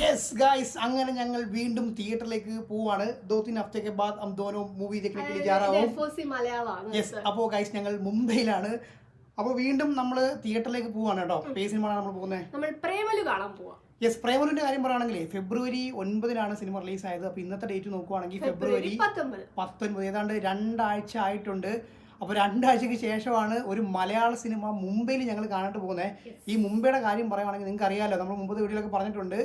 Yes guys അങ്ങനെ ഞങ്ങൾ വീണ്ടും തിയേറ്ററിലേക്ക് പോവാണ്. ദോ തിൻ ഹഫ്തേക്ക് ബാദ് ഹം ദോനോ മൂവി യെസ് അപ്പോൾ ഗായ്സ് ഞങ്ങൾ മുംബൈയിലാണ്. അപ്പോൾ വീണ്ടും നമ്മൾ തിയേറ്ററിലേക്ക് പോവാണ് കേട്ടോ. പേ സിനിമയാണ് നമ്മൾ പോകുന്നത് നമ്മൾ പ്രേമലു കാണാൻ പോവാം. യെസ് പ്രേമലിന്റെ കാര്യം പറയുകയാണെങ്കിൽ ഫെബ്രുവരി ഒൻപതിനാണ് സിനിമ റിലീസ് ആയത്. അപ്പോൾ ഇന്നത്തെ ഡേറ്റ് നോക്കുവാണെങ്കിൽ ഫെബ്രുവരി പത്തൊൻപത്. ഏതാണ്ട് രണ്ടാഴ്ച ആയിട്ടുണ്ട്. അപ്പോൾ രണ്ടാഴ്ചയ്ക്ക് ശേഷമാണ് ഒരു മലയാള സിനിമ മുംബൈയിൽ ഞങ്ങൾ കാണാനായിട്ട് പോകുന്നത് ഈ മുംബൈയുടെ കാര്യം പറയുകയാണെങ്കിൽ നിങ്ങൾക്ക് അറിയാമല്ലോ നമ്മൾ മുമ്പത്തെ വീഡിയോയിലൊക്കെ പറഞ്ഞിട്ടുണ്ട്.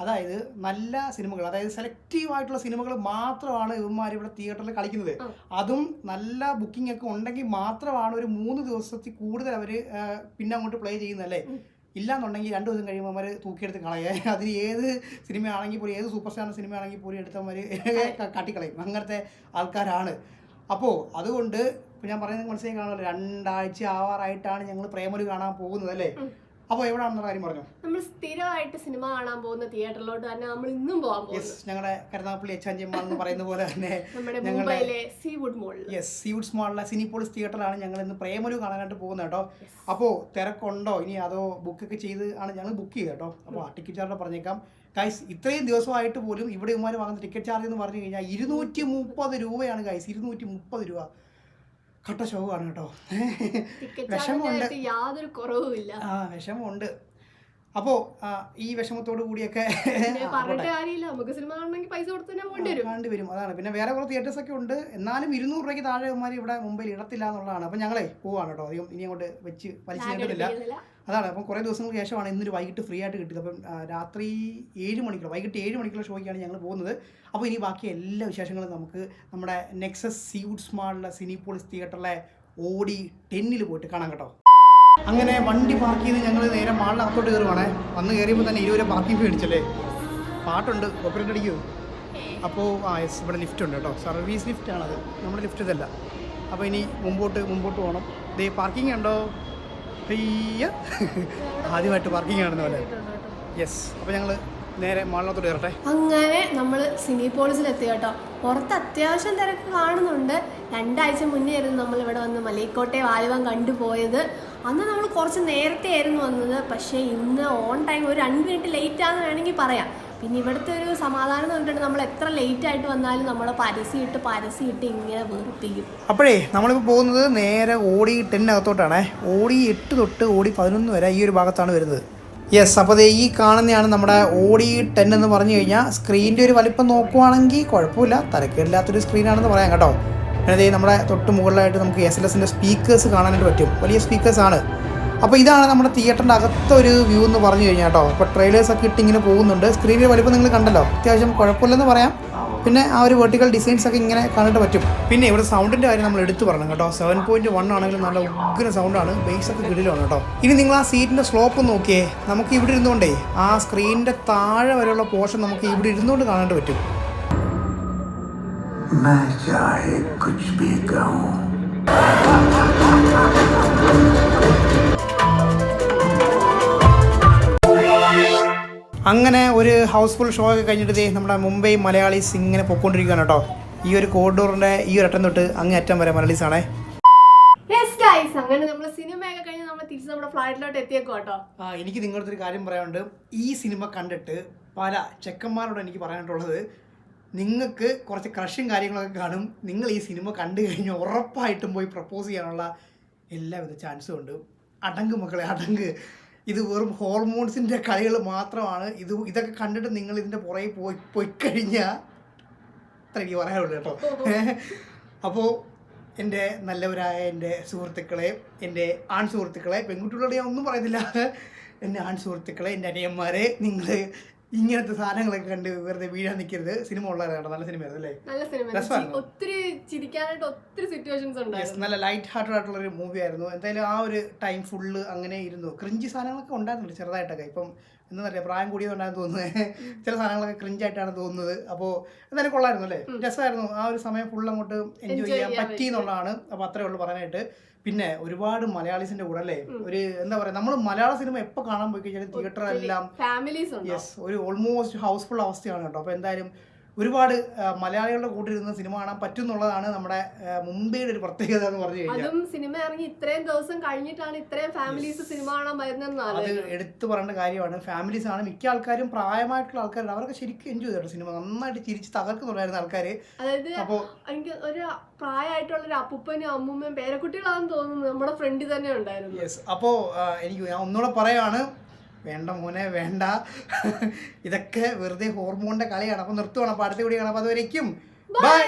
അതായത് നല്ല സിനിമകൾ അതായത് സെലക്റ്റീവ് ആയിട്ടുള്ള സിനിമകൾ മാത്രമാണ് ഇവന്മാർ ഇവിടെ തിയേറ്ററിൽ കളിക്കുന്നത്. അതും നല്ല ബുക്കിംഗ് ഒക്കെ ഉണ്ടെങ്കിൽ മാത്രമാണ് ഒരു മൂന്ന് ദിവസത്തിൽ കൂടുതൽ അവർ പിന്നെ അങ്ങോട്ട് പ്ലേ ചെയ്യുന്നതല്ലേ? ഉം. ഇല്ലാന്നുണ്ടെങ്കിൽ രണ്ടു ദിവസം കഴിയുമ്പോൾ അവർ തൂക്കിയെടുത്ത് കളയുക അതിന് ഏത് സിനിമയാണെങ്കിൽ പോലും ഏത് സൂപ്പർ സ്റ്റാർ സിനിമയാണെങ്കിൽ പോലും എടുത്തവർ കാട്ടിക്കളയും. അങ്ങനത്തെ ആൾക്കാരാണ്. അപ്പോൾ അതുകൊണ്ട് ഇപ്പം ഞാൻ പറയുന്നത് മനസ്സിലായി കാണുമല്ലോ? രണ്ടാഴ്ച ആവാറായിട്ടാണ് ഞങ്ങൾ പ്രേമൊരു കാണാൻ പോകുന്നത് അല്ലേ. അപ്പോൾ എവിടെയാണെന്ന കാര്യം പറഞ്ഞു? നമ്മൾ സ്ഥിരമായിട്ട് സിനിമ കാണാൻ പോകുന്ന തിയേറ്ററിലോട്ട് തന്നെ നമ്മൾ ഇന്നും പോകാൻ യെസ് ഞങ്ങളുടെ കരുനാപ്പള്ളി എച്ചാഞ്ചിയമ്മ എന്ന് പറയുന്ന പോലെ തന്നെ നമ്മുടെ മുംബൈയിലെ സീവുഡ് മോളിൽ യെസ് സീവുഡ്സ് മോളിലെ സിനിപോളിസ് തിയേറ്ററിലാണ് ഞങ്ങൾ ഇന്ന് പ്രേമലു കാണാനായിട്ട് പോകുന്നത് കേട്ടോ. അപ്പോൾ തിരക്കുണ്ടോ? ഇനി അതോ ബുക്കൊക്കെ ചെയ്ത് ആണ് ഞങ്ങൾ ബുക്ക് ചെയ്തത് കേട്ടോ. അപ്പോൾ ആ ടിക്കറ്റ് ചാർജ് പറഞ്ഞേക്കാം. ഗൈസ് ഇത്രയും ദിവസമായിട്ട് പോലും ഇവിടെ ഉമാർ വാങ്ങുന്ന ടിക്കറ്റ് ചാർജ് എന്ന് പറഞ്ഞു കഴിഞ്ഞാൽ ഇരുന്നൂറ്റി മുപ്പത് രൂപയാണ് ഗൈസ് ഇരുന്നൂറ്റി മുപ്പത് രൂപ. കട്ട ഷോവാണ് കേട്ടോ. വിഷമമുണ്ട്. യാതൊരു കുറവുമില്ല. ആ വിഷമമുണ്ട്. അപ്പോൾ ഈ വിഷമത്തോട് കൂടിയൊക്കെ പറഞ്ഞിട്ട് കാര്യമില്ല. നമുക്ക് സിനിമ കാണണമെങ്കിൽ പൈസ കൊടുത്ത് തന്നെ പോകേണ്ടി വരും. വരും. അതാണ്. പിന്നെ വേറെ കുറേ തിയേറ്റേഴ്സ് ഒക്കെ ഉണ്ട്. എന്നാലും ഇരുന്നൂറ് രൂപയ്ക്ക് താഴെ ഉമാർ ഇവിടെ മുംബൈയിൽ ഇടത്തില്ല എന്നുള്ളതാണ്. അപ്പം ഞങ്ങളെ പോവാണ് കേട്ടോ. അധികം ഇനി അങ്ങോട്ട് വെച്ച് വലിച്ചു അതാണ്. അപ്പം കുറേ ദിവസങ്ങൾക്ക് ശേഷമാണ് ഇന്നൊരു വൈകിട്ട് ഫ്രീ ആയിട്ട് കിട്ടിയത്. അപ്പം രാത്രി ഏഴ് മണിക്കുള്ള വൈകിട്ട് ഏഴ് മണിക്കുള്ള ഷോയ്ക്കാണ് ഞങ്ങൾ പോകുന്നത്. അപ്പോൾ ഇനി ബാക്കി എല്ലാ വിശേഷങ്ങളും നമുക്ക് നമ്മുടെ നെക്സസ് സീവുഡ്സ് മാളിലെ സിനിപോളിസ് തിയേറ്ററിലെ ഓടി ടെന്നിൽ പോയിട്ട് കാണാം കേട്ടോ. അങ്ങനെ വണ്ടി പാർക്ക് ചെയ്ത് ഞങ്ങൾ നേരെ മാളിനകത്തോട്ട് കയറുവാണേ. വന്ന് കയറിയപ്പോൾ തന്നെ ഇരുവരെ പാർക്കിംഗ് ഫീ അടിച്ചല്ലേ പാട്ടുണ്ട്. ഓപ്പറേറ്റ് അടിക്കുമോ അപ്പോൾ ആ യെസ് ഇവിടെ ലിഫ്റ്റ് ഉണ്ട് കേട്ടോ. സർവീസ് ലിഫ്റ്റാണത് നമ്മുടെ ലിഫ്റ്റ് ഇതല്ല. അപ്പോൾ ഇനി മുമ്പോട്ട് മുമ്പോട്ട് പോകണം ദേ പാർക്കിംഗ് ഉണ്ടോ അയ്യ. ആദ്യമായിട്ട് പാർക്കിംഗ് ആണെന്ന് പോലെ. യെസ് അപ്പോൾ ഞങ്ങൾ നേരെ മാളിനകത്തോട്ട് കയറട്ടെ. അങ്ങനെ നമ്മൾ സിനിപോളിസിൽ എത്തി കേട്ടോ. പുറത്ത് അത്യാവശ്യം തിരക്ക് കാണുന്നുണ്ട്. രണ്ടാഴ്ച മുന്നേ ആയിരുന്നു നമ്മൾ ഇവിടെ വന്ന് മലയിക്കോട്ടെ ആലുവം കണ്ടുപോയത്. അന്ന് നമ്മൾ കുറച്ച് നേരത്തെ ആയിരുന്നു വന്നത്. പക്ഷേ ഇന്ന് ഓൺ ടൈം ഒരു രണ്ട് മിനിറ്റ് ലേറ്റ് ആണെന്ന് വേണമെങ്കിൽ പറയാം. പിന്നെ ഇവിടുത്തെ ഒരു സമാധാനം എന്ന് നമ്മൾ എത്ര ലേറ്റ് ആയിട്ട് വന്നാലും നമ്മളെ പരസ്യമിട്ട് പരസ്യമിട്ട് ഇങ്ങനെ വീർപ്പിക്കും അപ്പോഴേ നമ്മളിപ്പോൾ പോകുന്നത് നേരെ ഓടി ടെന്നകത്തോട്ടാണ്. ഓടി എട്ട് തൊട്ട് ഓടി പതിനൊന്ന് വരെ ഈ ഒരു ഭാഗത്താണ് വരുന്നത്. യെസ് അപ്പോൾ ഈ കാണുന്നതാണ് നമ്മുടെ ഓഡി ടെൻ എന്ന് പറഞ്ഞു കഴിഞ്ഞാൽ സ്ക്രീനിന്റെ ഒരു വലിപ്പം നോക്കുവാണെങ്കിൽ കുഴപ്പമില്ല. തരക്കേടില്ലാത്തൊരു സ്ക്രീനാണെന്ന് പറയാം കേട്ടോ. ദേ നമ്മുടെ തൊട്ട് മുകളിലായിട്ട് നമുക്ക് എസ് എൽ എസിന്റെ സ്പീക്കേഴ്സ് കാണാനായിട്ട് പറ്റും. വലിയ സ്പീക്കേഴ്സാണ് അപ്പോൾ ഇതാണ് നമ്മുടെ തിയേറ്ററിന്റെ അകത്തൊരു വ്യൂ എന്ന് പറഞ്ഞു കഴിഞ്ഞാൽ കേട്ടോ അപ്പോൾ ട്രെയിലേഴ്സ് ഒക്കെ ഇട്ട് ഇങ്ങനെ പോകുന്നുണ്ട്. സ്ക്രീനിൽ വലിപ്പം നിങ്ങൾ കണ്ടല്ലോ. അത്യാവശ്യം കുഴപ്പമില്ലെന്ന് പറയാം. പിന്നെ ആ ഒരു വെർട്ടിക്കൽ ഡിസൈൻസ് ഒക്കെ ഇങ്ങനെ കണ്ടിട്ട് പറ്റും. പിന്നെ ഇവിടെ സൗണ്ടിന്റെ കാര്യം നമ്മൾ എടുത്തു പറയണം കേട്ടോ. സെവൻ പോയിന്റ് വൺ ആണെങ്കിലും നല്ല ഉഗ്ര സൗണ്ടാണ് ബേസ് ഒക്കെ കിടിലാണ് കേട്ടോ. ഇനി നിങ്ങൾ ആ സീറ്റിന്റെ സ്ലോപ്പ് നോക്കിയേ. നമുക്ക് ഇവിടെ ഇരുന്നുകൊണ്ടേ ആ സ്ക്രീനിന്റെ താഴെ വരെയുള്ള പോർഷൻ നമുക്ക് ഇവിടെ ഇരുന്നുകൊണ്ട് കാണാനായിട്ട് പറ്റും. मैं चाहे कुछ भी कहूँ അങ്ങനെ ഒരു ഹൗസ്ഫുൾ ഷോ ഒക്കെ കഴിഞ്ഞിട്ട് ദേ നമ്മുടെ മുംബൈ മലയാളീസ് ഇങ്ങനെ പൊക്കോണ്ടിരിക്കുകയാണ് കേട്ടോ ഈ ഒരു കോറിഡോറിന്റെ ഈ ഒരു അറ്റം തൊട്ട് അങ്ങേ അറ്റം വരെ മലയാളീസ് ആണേ യെസ് ഗൈസ് അങ്ങനെ നമ്മൾ സിനിമയൊക്കെ കഴിഞ്ഞ് നമ്മൾ തിരിച്ച് നമ്മുടെ ഫ്ലൈറ്റിലോട്ട് എത്തിയേക്കോ കേട്ടോ ആ എനിക്ക് നിങ്ങളുടെ ഒരു കാര്യം പറയാനുണ്ട് ഈ സിനിമ കണ്ടിട്ട് പല ചെക്കന്മാരോട് എനിക്ക് പറയാനായിട്ടുള്ളത് നിങ്ങൾക്ക് കുറച്ച് ക്രഷും കാര്യങ്ങളൊക്കെ കാണും. നിങ്ങൾ ഈ സിനിമ കണ്ടു കഴിഞ്ഞ് ഉറപ്പായിട്ടും പോയി പ്രപ്പോസ് ചെയ്യാനുള്ള എല്ലാവിധ ചാൻസും ഉണ്ട്. അടങ്ക് മക്കളെ അടങ്ക് ഇത് വെറും ഹോർമോൺസിന്റെ കളികൾ മാത്രമാണ്. ഇത് ഇതൊക്കെ കണ്ടിട്ട് നിങ്ങൾ ഇതിന്റെ പുറകെ പോയി പോയി കഴിഞ്ഞാൽ അത്ര എനിക്ക് പറയാനുള്ളൂ കേട്ടോ. അപ്പോൾ എന്റെ നല്ലവരായ എന്റെ സുഹൃത്തുക്കളെ എന്റെ ആൺ സുഹൃത്തുക്കളെ പെൺകുട്ടികളോട് ഞാൻ ഒന്നും പറയുന്നില്ല. എന്റെ ആൺ സുഹൃത്തുക്കളെ എന്റെ അനിയന്മാരെ നിങ്ങൾ ഇങ്ങനത്തെ സാധനങ്ങളൊക്കെ കണ്ട് വെറുതെ വീഴാൻ നിൽക്കരുത് സിനിമ ഉള്ളതാണ് നല്ല സിനിമയായിരുന്നു അല്ലേ? നല്ല സിനിമ. ഒത്തിരി ചിരിക്കാനായിട്ട് ഒത്തിരി സിറ്റുവേഷൻസ് ഉണ്ട് ഉണ്ടായിരുന്നു നല്ല ലൈറ്റ് ഹാർട്ടഡ് ആയിട്ടുള്ള ഒരു മൂവി ആയിരുന്നു എന്തായാലും ആ ഒരു ടൈം ഫുള്ള് അങ്ങനെ ഇരുന്നു. ക്രിഞ്ചി സാധനങ്ങളൊക്കെ ഉണ്ടായിരുന്നുണ്ട് ചെറുതായിട്ടൊക്കെ. ഇപ്പം എന്താ പറയുക പ്രായം കൂടിയതുകൊണ്ടാണ് തോന്നുന്നത്. ചില സാധനങ്ങളൊക്കെ ക്രിഞ്ചായിട്ടാണ് തോന്നുന്നത്. അപ്പോൾ എന്തായാലും കൊള്ളായിരുന്നു അല്ലേ? രസമായിരുന്നു. ആ ഒരു സമയം ഫുൾ അങ്ങോട്ട് എൻജോയ് ചെയ്യാൻ പറ്റി എന്നുള്ളതാണ്. അപ്പോൾ അത്രേ ഉള്ളൂ പറയാനായിട്ട്. പിന്നെ ഒരുപാട് മലയാളീസിന്റെ കൂടെ അല്ലേ ഒരു എന്താ പറയാ നമ്മൾ മലയാള സിനിമ എപ്പോ കാണാൻ പോയി കഴിഞ്ഞാൽ തിയേറ്ററെല്ലാം ഫാമിലീസ് ഉണ്ടോ? യെസ് ഒരു ഓൾമോസ്റ്റ് ഹൗസ്ഫുൾ അവസ്ഥയാണ് കേട്ടോ. അപ്പൊ എന്തായാലും ഒരുപാട് മലയാളികളുടെ കൂട്ടിരുന്ന് സിനിമ കാണാൻ പറ്റുന്നുള്ളതാണ് നമ്മുടെ മുംബൈയുടെ ഒരു പ്രത്യേകത എന്ന് പറഞ്ഞു കഴിഞ്ഞാൽ. അതും സിനിമ ഇറങ്ങി ഇത്രയും ദിവസം കഴിഞ്ഞിട്ടാണ് ഇത്രയും ഫാമിലീസ് സിനിമ കാണാൻ വരുന്നതെന്നാണ് അത് എടുത്തു പറയേണ്ട കാര്യമാണ്. ഫാമിലീസ് ആണ്. മിക്ക ആൾക്കാരും പ്രായമായിട്ടുള്ള ആൾക്കാരുണ്ട്. അവരൊക്കെ ശരിക്കും എൻജോയ് ചെയ്തു സിനിമ. നന്നായിട്ട് ചിരിച്ച് തകർക്കുന്നുണ്ടായിരുന്ന ആൾക്കാർ അതായത് അപ്പോൾ എനിക്ക് ഒരു പ്രായമായിട്ടുള്ള ഒരു അപ്പൂപ്പനും അമ്മൂമ്മയും പേരക്കുട്ടികളാണെന്ന് തോന്നുന്നു നമ്മുടെ ഫ്രണ്ടിൽ തന്നെ ഉണ്ടായിരുന്നു യെസ് അപ്പോൾ എനിക്ക് ഞാൻ ഒന്നുകൂടെ പറയാണ്. വേണ്ട മോനെ വേണ്ട. ഇതൊക്കെ വെറുതെ ഹോർമോണിന്റെ കളിയാണ് അപ്പോൾ നിർത്തുവാണ്. അപ്പോൾ അടുത്ത വീഡിയോ കാണാം. അപ്പോൾ അതുവരേക്കും. ബൈ